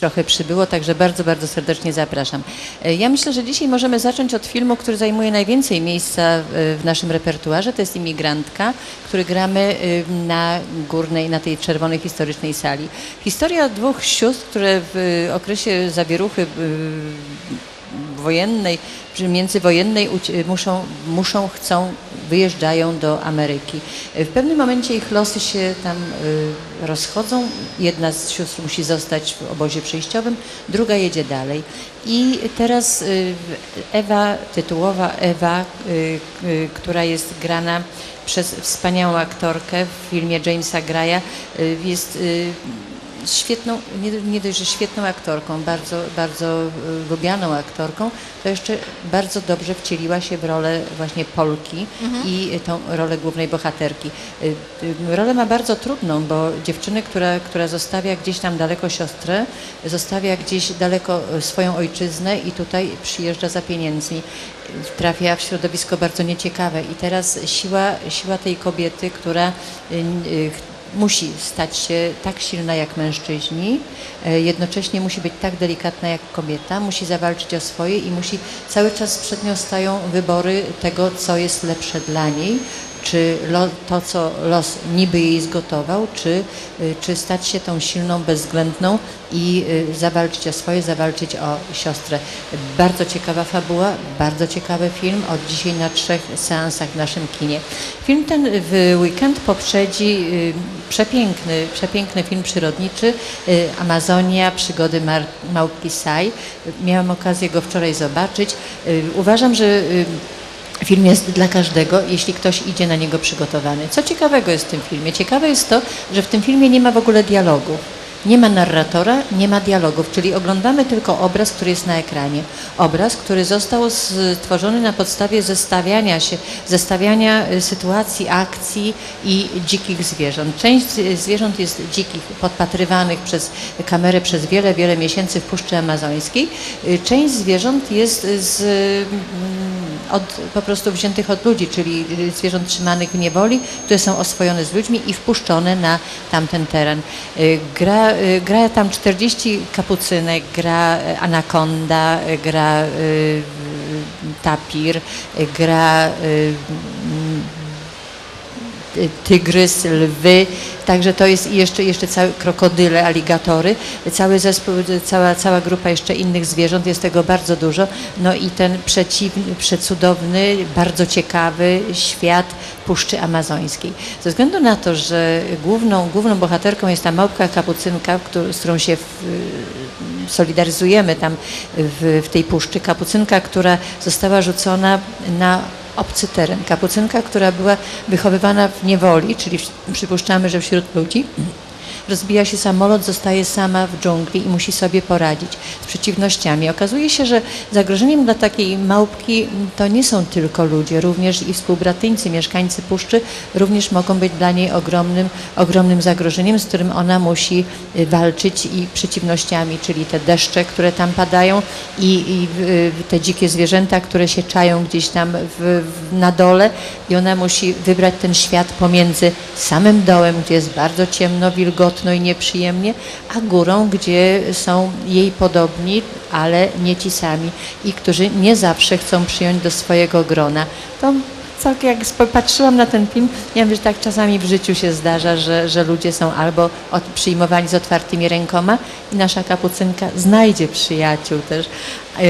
trochę przybyło, także bardzo, bardzo serdecznie zapraszam. E, Ja myślę, że dzisiaj możemy zacząć od filmu, który zajmuje najwięcej miejsca e, w naszym repertuarze. To jest Imigrantka, który gramy e, na górnej, na tej czerwonej historycznej sali. Historia dwóch sióstr, które w okresie zawieruchy wojennej, czy międzywojennej muszą, muszą, chcą, wyjeżdżają do Ameryki. W pewnym momencie ich losy się tam y, rozchodzą. Jedna z sióstr musi zostać w obozie przejściowym, druga jedzie dalej. I teraz y, Ewa, tytułowa Ewa, która jest grana przez wspaniałą aktorkę w filmie Jamesa Graya, jest świetną, nie, nie dość, że świetną aktorką, bardzo, bardzo y, lubianą aktorką, to jeszcze bardzo dobrze wcieliła się w rolę właśnie Polki i tą rolę głównej bohaterki. Y, y, Rolę ma bardzo trudną, bo dziewczyny, która, która zostawia gdzieś tam daleko siostrę, zostawia gdzieś daleko swoją ojczyznę i tutaj przyjeżdża za pieniędzmi. Trafia w środowisko bardzo nieciekawe i teraz siła, siła tej kobiety, która musi stać się tak silna jak mężczyźni, e, jednocześnie musi być tak delikatna jak kobieta, musi zawalczyć o swoje i musi cały czas przed nią stają wybory tego, co jest lepsze dla niej, czy to, co los niby jej zgotował, czy, y, czy stać się tą silną, bezwzględną i y, zawalczyć o swoje, zawalczyć o siostrę. Bardzo ciekawa fabuła, bardzo ciekawy film, od dzisiaj na trzech seansach w naszym kinie. Film ten w weekend poprzedzi y, przepiękny, przepiękny film przyrodniczy Amazonia, przygody małpki Saj. Miałam okazję go wczoraj zobaczyć. Uważam, że Film jest dla każdego, jeśli ktoś idzie na niego przygotowany. Co ciekawego jest w tym filmie? Ciekawe jest to, że w tym filmie nie ma w ogóle dialogu. Nie ma narratora, nie ma dialogów, czyli oglądamy tylko obraz, który jest na ekranie. Obraz, który został stworzony na podstawie zestawiania się, zestawiania y, sytuacji, akcji i dzikich zwierząt. Część zwierząt jest dzikich, podpatrywanych przez kamerę przez wiele, wiele miesięcy w Puszczy Amazońskiej. Y, Część zwierząt jest z mm, od, po prostu wziętych od ludzi, czyli y, zwierząt trzymanych w niewoli, które są oswojone z ludźmi i wpuszczone na tamten teren. Y, Gra, y, gra tam 40 kapucynek, gra anakonda, gra tapir, gra tygrys, lwy, także to jest jeszcze, jeszcze całe krokodyle, aligatory, cały zespół, cała, cała grupa jeszcze innych zwierząt, jest tego bardzo dużo. No i ten przeciwny, przecudowny, bardzo ciekawy świat Puszczy Amazońskiej. Ze względu na to, że główną, główną bohaterką jest ta małpka kapucynka, z którą się w, solidaryzujemy tam w, w tej puszczy, kapucynka, która została rzucona na obcy teren. Kapucynka, która była wychowywana w niewoli, czyli przypuszczamy, że wśród ludzi. Rozbija się samolot, zostaje sama w dżungli i musi sobie poradzić z przeciwnościami. Okazuje się, że zagrożeniem dla takiej małpki to nie są tylko ludzie, również i współbratyńcy, mieszkańcy puszczy również mogą być dla niej ogromnym, ogromnym zagrożeniem, z którym ona musi y, walczyć i przeciwnościami, czyli te deszcze, które tam padają i, i y, te dzikie zwierzęta, które się czają gdzieś tam w, w, na dole i ona musi wybrać ten świat pomiędzy samym dołem, gdzie jest bardzo ciemno, wilgotno i nieprzyjemnie, a górą, gdzie są jej podobni, ale nie ci sami i którzy nie zawsze chcą przyjąć do swojego grona. To tak jak patrzyłam na ten film, wiem, że tak czasami w życiu się zdarza, że, że ludzie są albo od, przyjmowani z otwartymi rękoma i nasza kapucynka znajdzie przyjaciół też. E,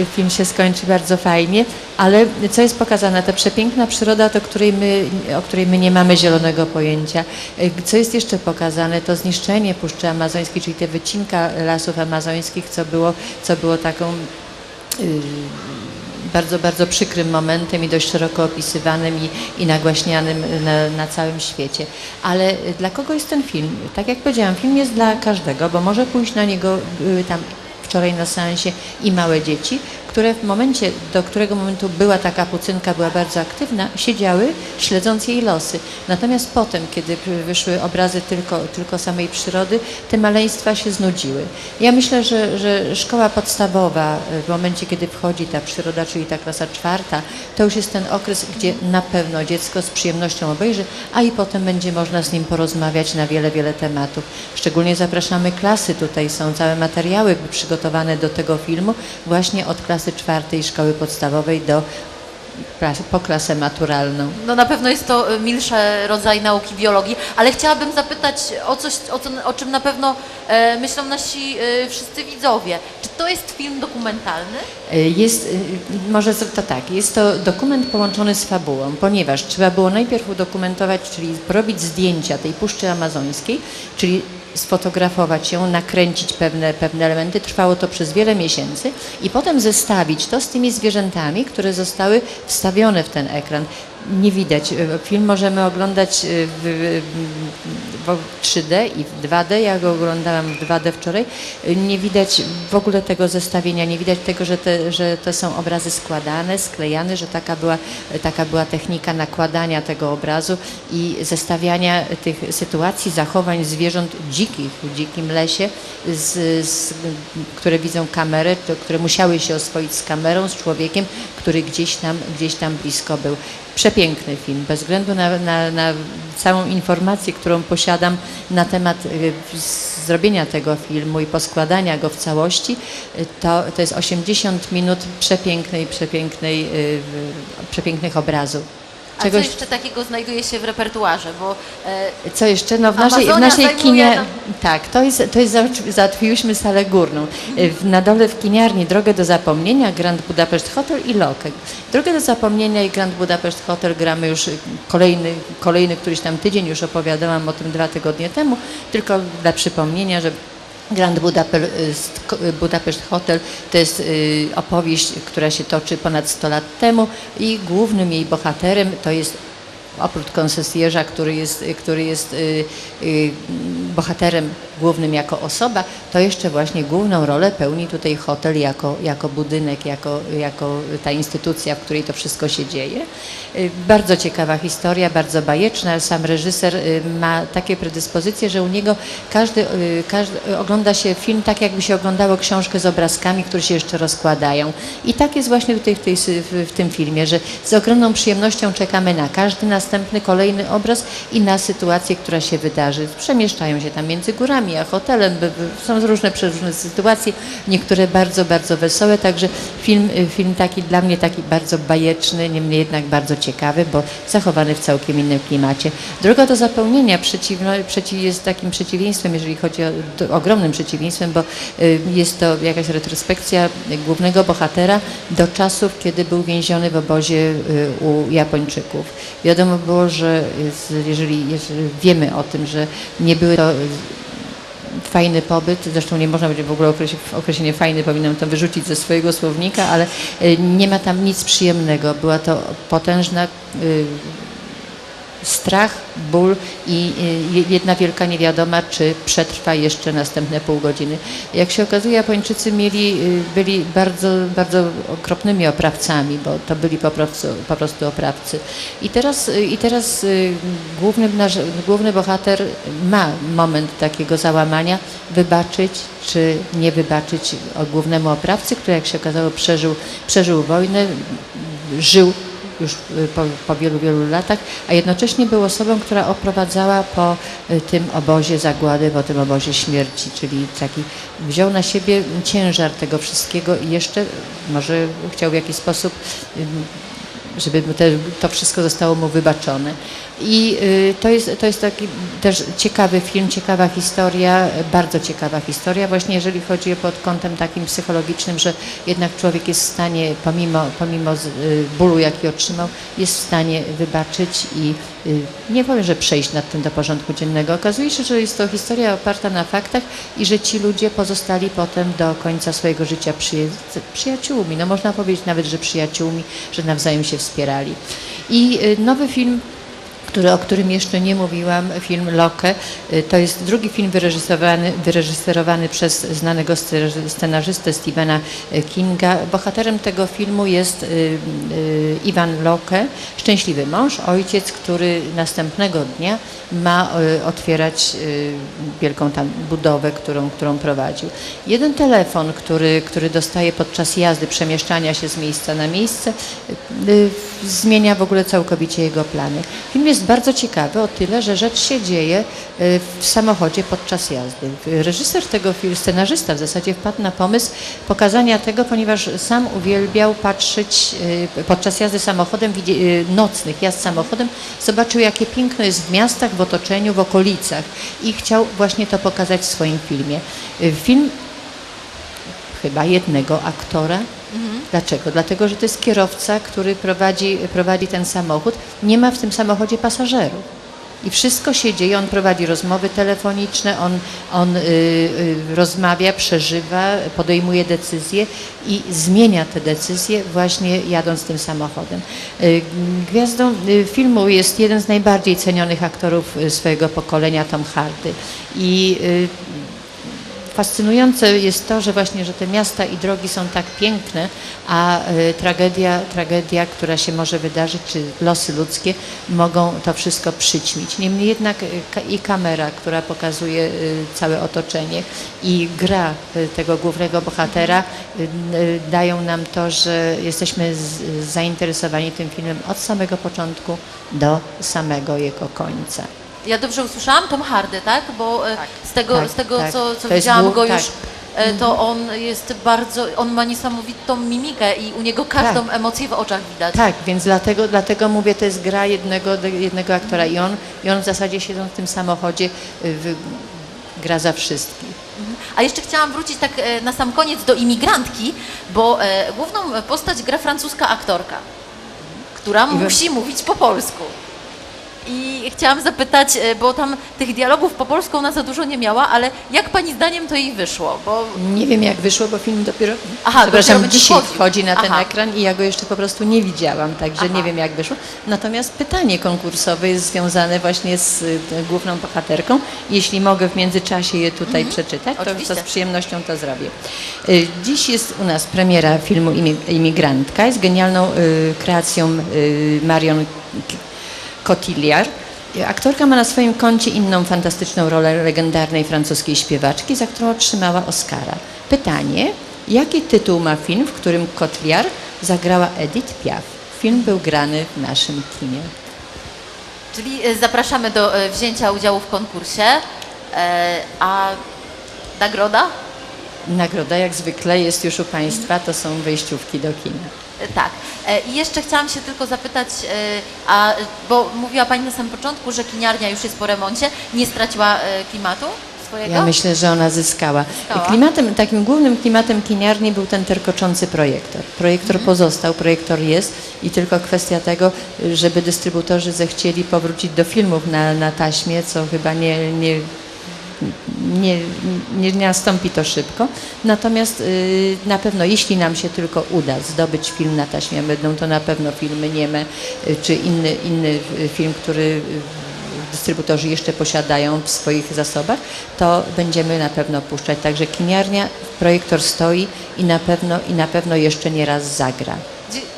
e, Film się skończy bardzo fajnie, ale co jest pokazane? Ta przepiękna przyroda, której my, o której my nie mamy zielonego pojęcia. E, Co jest jeszcze pokazane? To zniszczenie Puszczy Amazońskiej, czyli te wycinka lasów amazońskich, co było, co było taką y, bardzo, bardzo przykrym momentem i dość szeroko opisywanym i, i nagłaśnianym na, na całym świecie. Ale dla kogo jest ten film? Tak jak powiedziałam, film jest dla każdego, bo może pójść na niego y, tam wczoraj na seansie i małe dzieci, które w momencie, do którego momentu była ta kapucynka, była bardzo aktywna, siedziały śledząc jej losy. Natomiast potem, kiedy wyszły obrazy tylko, tylko samej przyrody, te maleństwa się znudziły. Ja myślę, że, że szkoła podstawowa y, w momencie, kiedy wchodzi ta przyroda, czyli ta klasa czwarta, to już jest ten okres, gdzie na pewno dziecko z przyjemnością obejrzy, a i potem będzie można z nim porozmawiać na wiele, wiele tematów. Szczególnie zapraszamy klasy, tutaj są całe materiały przygotowane do tego filmu, właśnie od klasy czwartej szkoły podstawowej do po klasę maturalną. No na pewno jest to y, milszy rodzaj nauki biologii, ale chciałabym zapytać o coś, o, o czym na pewno e, myślą nasi e, wszyscy widzowie. Czy to jest film dokumentalny? Y, Jest, y, może to tak, jest to dokument połączony z fabułą, ponieważ trzeba było najpierw udokumentować, czyli robić zdjęcia tej Puszczy Amazońskiej, czyli sfotografować ją, nakręcić pewne, pewne elementy. Trwało to przez wiele miesięcy i potem zestawić to z tymi zwierzętami, które zostały wstawione w ten ekran. Nie widać. y, Film możemy oglądać y, w, w, w 3D i w 2D. Ja go oglądałam w 2D wczoraj. Y, Nie widać w ogóle tego zestawienia, nie widać tego, że, te, że to są obrazy składane, sklejane, że taka była, taka była technika nakładania tego obrazu i zestawiania tych sytuacji, zachowań zwierząt dzikich w dzikim lesie, z, z, które widzą kamerę, to, które musiały się oswoić z kamerą, z człowiekiem, który gdzieś tam, gdzieś tam blisko był. Przepiękny film, bez względu na, na, na całą informację, którą posiadam na temat z- zrobienia tego filmu i poskładania go w całości, y, to, to jest 80 minut przepięknej, przepięknej, y, przepięknych obrazów. A co jeszcze takiego znajduje się w repertuarze? Bo e, Co jeszcze? No w naszej, w naszej kinie. nam- Tak, to jest, to jest załatw- załatwiłyśmy salę górną. W- Na dole w kiniarni Drogę do Zapomnienia, Grand Budapest Hotel i Lokę. Drogę do Zapomnienia i Grand Budapest Hotel gramy już y, kolejny, kolejny któryś tam tydzień, już opowiadałam o tym dwa tygodnie temu, tylko dla przypomnienia, że Grand Budapest, Budapest Hotel. To jest y, opowieść, która się toczy ponad 100 lat temu i głównym jej bohaterem to jest oprócz konsesjerza, który jest, który jest y, y, bohaterem głównym jako osoba, to jeszcze właśnie główną rolę pełni tutaj hotel jako, jako budynek, jako, jako ta instytucja, w której to wszystko się dzieje. Y, Bardzo ciekawa historia, bardzo bajeczna. Sam reżyser ma takie predyspozycje, że u niego każdy, każdy ogląda się film tak, jakby się oglądało książkę z obrazkami, które się jeszcze rozkładają. I tak jest właśnie w, tej, w, w tym filmie, że z ogromną przyjemnością czekamy na każdy następny, kolejny obraz i na sytuację, która się wydarzy. Przemieszczają się tam między górami a hotelem, są różne przeróżne sytuacje, niektóre bardzo, bardzo wesołe, także film, y, film taki dla mnie taki bardzo bajeczny, niemniej jednak bardzo ciekawy, bo zachowany w całkiem innym klimacie. Droga do zapełnienia przeciwno, przeciw, jest takim przeciwieństwem, jeżeli chodzi o to, ogromnym przeciwieństwem, bo y, jest to jakaś retrospekcja głównego bohatera do czasów, kiedy był więziony w obozie y, u Japończyków. Wiadomo było, że jeżeli, jeżeli wiemy o tym, że nie były to fajny pobyt, zresztą nie można będzie w ogóle określić, określenie fajny, powinnam to wyrzucić ze swojego słownika, ale y, nie ma tam nic przyjemnego. Była to potężna y, strach, ból i y, jedna wielka niewiadoma, czy przetrwa jeszcze następne pół godziny. Jak się okazuje, Japończycy mieli, y, byli bardzo, bardzo okropnymi oprawcami, bo to byli po prostu, po prostu oprawcy. I teraz, y, i teraz główny, nasz, główny bohater ma moment takiego załamania, wybaczyć czy nie wybaczyć głównemu oprawcy, który jak się okazało przeżył, przeżył wojnę, żył już y, po, po wielu, wielu latach, a jednocześnie był osobą, która oprowadzała po y, tym obozie zagłady, po tym obozie śmierci, czyli taki wziął na siebie ciężar tego wszystkiego i jeszcze może chciał w jakiś sposób żeby to wszystko zostało mu wybaczone. I y, to, jest, to jest taki też ciekawy film, ciekawa historia, bardzo ciekawa historia, właśnie jeżeli chodzi pod kątem takim psychologicznym, że jednak człowiek jest w stanie, pomimo, pomimo y, bólu, jaki otrzymał, jest w stanie wybaczyć i y, nie powiem, że przejść nad tym do porządku dziennego. Okazuje się, że jest to historia oparta na faktach i że ci ludzie pozostali potem do końca swojego życia przyja- przyjaciółmi. No można powiedzieć nawet, że przyjaciółmi, że nawzajem się wspierali. I nowy film który, o którym jeszcze nie mówiłam, film Loke. Y, To jest drugi film wyreżyserowany, wyreżyserowany przez znanego sce- scenarzystę Stephena y, Kinga. Bohaterem tego filmu jest y, Iwan Loke, szczęśliwy mąż, ojciec, który następnego dnia ma otwierać wielką tam budowę, którą, którą prowadził. Jeden telefon, który, który dostaje podczas jazdy, przemieszczania się z miejsca na miejsce, zmienia w ogóle całkowicie jego plany. Film jest bardzo ciekawy o tyle, że rzecz się dzieje y, w samochodzie podczas jazdy. Reżyser tego filmu, scenarzysta w zasadzie wpadł na pomysł pokazania tego, ponieważ sam uwielbiał patrzeć y, podczas jazdy samochodem, y, nocnych jazd samochodem, zobaczył jakie piękno jest w miastach, w otoczeniu, w okolicach i chciał właśnie to pokazać w swoim filmie. Film chyba jednego aktora. Dlaczego? Dlatego, że to jest kierowca, który prowadzi, prowadzi ten samochód. Nie ma w tym samochodzie pasażerów. I wszystko się dzieje, on prowadzi rozmowy telefoniczne, on, on y, y, rozmawia, przeżywa, podejmuje decyzje i zmienia te decyzje właśnie jadąc tym samochodem. Y, Gwiazdą y, filmu jest jeden z najbardziej cenionych aktorów y, swojego pokolenia, Tom Hardy. I y, Fascynujące jest to, że właśnie, że te miasta i drogi są tak piękne, a y, tragedia, tragedia, która się może wydarzyć, czy losy ludzkie mogą to wszystko przyćmić. Niemniej jednak y, i kamera, która pokazuje y, całe otoczenie i gra tego głównego bohatera dają nam to, że jesteśmy zainteresowani tym filmem od samego początku do samego jego końca. Ja dobrze usłyszałam? Tom Hardy, tak? Bo e, z tego, tak, z tego tak. co, co To widziałam go tak. już, e, to on jest bardzo, on ma niesamowitą mimikę i u niego każdą emocję w oczach widać. Tak, więc dlatego, dlatego mówię, to jest gra jednego, jednego aktora i on, i on w zasadzie siedząc w tym samochodzie y, wy, gra za wszystkich. A jeszcze chciałam wrócić tak e, na sam koniec do imigrantki, bo główną postać gra francuska aktorka, która I we- musi mówić po polsku. I chciałam zapytać, e, bo tam tych dialogów po polsku ona za dużo nie miała, ale jak pani zdaniem to jej wyszło? Bo Nie wiem jak wyszło, bo film dopiero, Aha, przepraszam, dopiero dzisiaj wchodził. wchodzi na ten Aha. ekran i ja go jeszcze po prostu nie widziałam, także Aha. nie wiem jak wyszło. Natomiast pytanie konkursowe jest związane właśnie z y, główną bohaterką. Jeśli mogę w międzyczasie je tutaj przeczytać, to, Mhm. To z przyjemnością to zrobię. Y, Dziś jest u nas premiera filmu Imi- Imigrantka. Jest genialną y, kreacją Marion Cotillard. Aktorka ma na swoim koncie inną fantastyczną rolę legendarnej francuskiej śpiewaczki, za którą otrzymała Oscara. Pytanie, jaki tytuł ma film, w którym Cotillard zagrała Edith Piaf? Film był grany w naszym kinie. Czyli e, zapraszamy do e, wzięcia udziału w konkursie. E, A nagroda? Nagroda jak zwykle jest już u Państwa, to są wejściówki do kina. E, Tak. E, I jeszcze chciałam się tylko zapytać, e, a, bo mówiła Pani na samym początku, że kiniarnia już jest po remoncie, nie straciła klimatu swojego? Ja myślę, że ona zyskała. Zyskała? Klimatem, takim głównym klimatem kiniarni był ten terkoczący projektor. Projektor Mhm. pozostał, projektor jest i tylko kwestia tego, żeby dystrybutorzy zechcieli powrócić do filmów na, na taśmie, co chyba nie, nie, nie, nie, nastąpi to szybko. Natomiast y, na pewno, jeśli nam się tylko uda zdobyć film na taśmie, będą to na pewno filmy nieme, y, czy inny, inny y, film, który dystrybutorzy jeszcze posiadają w swoich zasobach, to będziemy na pewno puszczać. Także kiniarnia, projektor stoi i na pewno, i na pewno jeszcze nie raz zagra.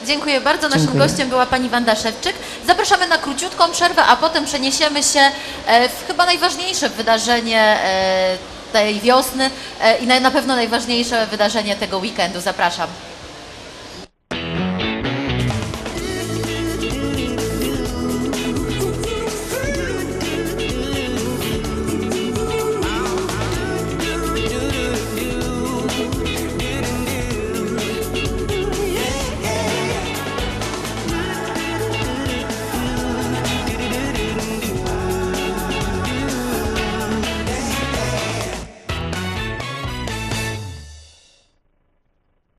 Dziękuję bardzo. Naszym Dziękuję. gościem była pani Wanda Szewczyk. Zapraszamy na króciutką przerwę, a potem przeniesiemy się e, w chyba najważniejsze wydarzenie e, tej wiosny e, i na pewno najważniejsze wydarzenie tego weekendu. Zapraszam.